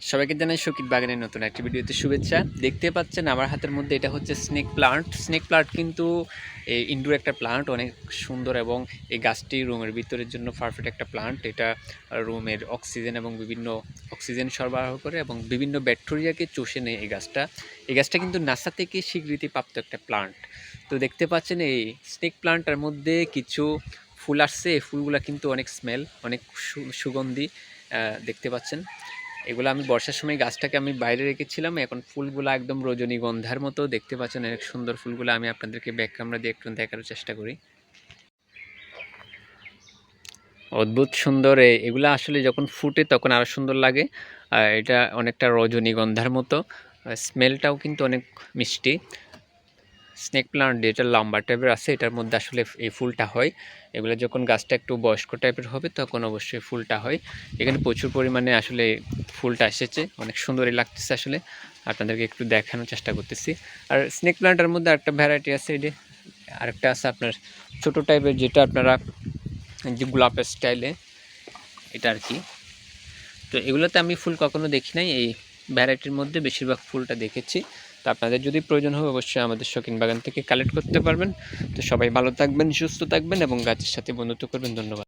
সবাইকে জানাই শকিত বাগানের নতুন একটি ভিডিওতে শুভেচ্ছা। দেখতে পাচ্ছেন আমার হাতের মধ্যে এটা হচ্ছে স্নেক প্লান্ট স্নেক প্লান্ট কিন্তু এই ইনডোর একটা প্লান্ট অনেক সুন্দর এবং এই গাছটি রুমের ভিতরের জন্য পারফেক্ট একটা প্লান্ট এটা রুমের অক্সিজেন এবং বিভিন্ন অক্সিজেন সরবরাহ করে এবং বিভিন্ন ব্যাকটেরিয়াকে চষে নেয় এই গাছটা। এই গাছটা কিন্তু নাসা থেকে স্বীকৃতিপ্রাপ্ত একটা প্লান্ট তো দেখতে পাচ্ছেন এই স্নেক প্লান্টের মধ্যে কিছু ফুল আসছে। এই ফুলগুলা কিন্তু অনেক স্মেল অনেক সুগন্ধি দেখতে পাচ্ছেন। এগুলো আমি বর্ষার সময় গাছটাকে আমি বাইরে রেখেছিলাম। এখন ফুলগুলো একদম রজনীগন্ধার মতো। দেখতে পাচ্ছেন অনেক সুন্দর ফুলগুলো। আমি আপনাদেরকে ব্যাক ক্যামেরা দিয়ে একটু দেখার চেষ্টা করি। অদ্ভুত সুন্দর এগুলো আসলে যখন ফুটে তখন আরও সুন্দর লাগে। এটা অনেকটা রজনীগন্ধার মতো। স্মেলটাও কিন্তু অনেক মিষ্টি। স্নেক প্লান্ট যেটা লম্বা টাইপের আছে, এটার মধ্যে আসলে এই ফুলটা হয়। এগুলো যখন গাছটা একটু বয়স্ক টাইপের হবে, তখন অবশ্যই ফুলটা হয়। এখানে প্রচুর পরিমাণে আসলে ফুলটা এসেছে, অনেক সুন্দরই লাগতেছে আসলে। আপনাদেরকে একটু দেখানোর চেষ্টা করতেছি। আর স্নেক প্লান্টের মধ্যে একটা ভ্যারাইটি আছে এটি আরেকটা আছে আপনার ছোটো টাইপের যেটা আপনারা যে গোলাপের স্টাইলে এটা আর কি। তো এগুলোতে আমি ফুল কখনো দেখি নাই, এই ভ্যারাইটির মধ্যে বেশিরভাগ ফুলটা দেখেছি। তো আপনাদের যদি প্রয়োজন হয় অবশ্যই আমাদের শৌখিন বাগান থেকে কালেক্ট করতে পারবেন। তো সবাই ভালো থাকবেন, সুস্থ থাকবেন এবং গাছের সাথে বন্ধুত্ব করবেন। ধন্যবাদ।